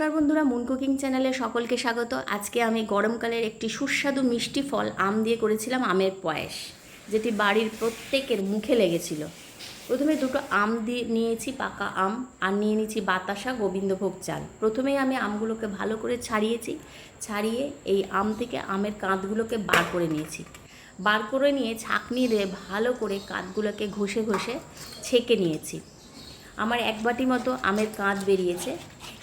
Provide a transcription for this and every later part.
নমস্কার বন্ধুরা moon cooking চ্যানেলে সকলকে স্বাগত। আজকে আমি গরমকালের একটি সুস্বাদু মিষ্টি ফল আম দিয়ে করেছিলাম আমের পায়েস, যেটি বাড়ির প্রত্যেকের মুখে লেগেছিল। প্রথমে দুটো আম দিয়ে নিয়েছি পাকা আম, আর নিয়ে নিয়েছি বাতাসা গোবিন্দভোগ চাল। প্রথমেই আমি আমগুলোকে ভালো করে ছাড়িয়েছি, ছাড়িয়ে এই আম থেকে আমের কাঁধগুলোকে বার করে নিয়েছি। বার করে নিয়ে ছাঁকনি দিয়ে ভালো করে কাঁধগুলোকে ঘষে ঘষে ছেঁকে নিয়েছি। আমার এক বাটি মতো আমের কাঁধ বেরিয়েছে।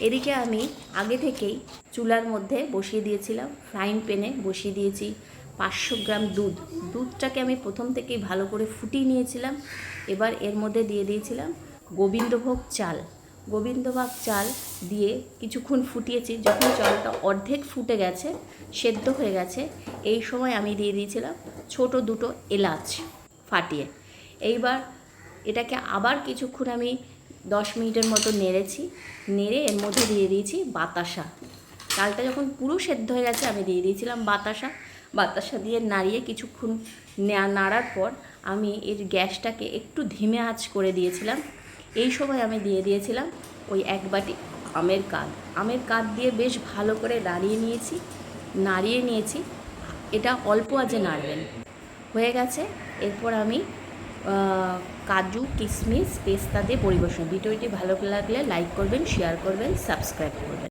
এদিকে আমি আগে থেকেই চুলার মধ্যে বসিয়ে দিয়েছিলাম ফ্রাইং প্যানে বসিয়ে দিয়েছি পাঁচশো গ্রাম দুধ। দুধটাকে আমি প্রথম থেকেই ভালো করে ফুটিয়ে নিয়েছিলাম। এবার এর মধ্যে দিয়ে দিয়েছিলাম গোবিন্দভোগ চাল। গোবিন্দভোগ চাল দিয়ে কিছুক্ষণ ফুটিয়েছি। যখন চালটা অর্ধেক ফুটে গেছে, সেদ্ধ হয়ে গেছে, এই সময় আমি দিয়ে দিয়েছিলাম ছোট দুটো এলাচ ফাটিয়ে। এইবার এটাকে আবার কিছুক্ষণ আমি দশ মিনিটের মতো নেড়েছি, নেড়ে এর মধ্যে দিয়ে দিয়েছি বাতাসা। চালটা যখন পুরো সেদ্ধ হয়ে গেছে, আমি দিয়ে দিয়েছিলাম বাতাসা। বাতাসা দিয়ে নাড়িয়ে কিছুক্ষণ নাড়ার পর আমি এর গ্যাসটাকে একটু ধিমে আঁচ করে দিয়েছিলাম। এই সময় আমি দিয়ে দিয়েছিলাম ওই এক বাটি আমের কাঁধ আমের কাঁধ দিয়ে বেশ ভালো করে নাড়িয়ে নিয়েছি নাড়িয়ে নিয়েছি। এটা অল্প আজে নাড়বেন। হয়ে গেছে। এরপর আমি কাজু কিশমিশ পেস্তা দিয়ে পরিবেশন। ভিডিওটি ভালো লাগলে লাইক করবেন শেয়ার করবেন সাবস্ক্রাইব করবেন।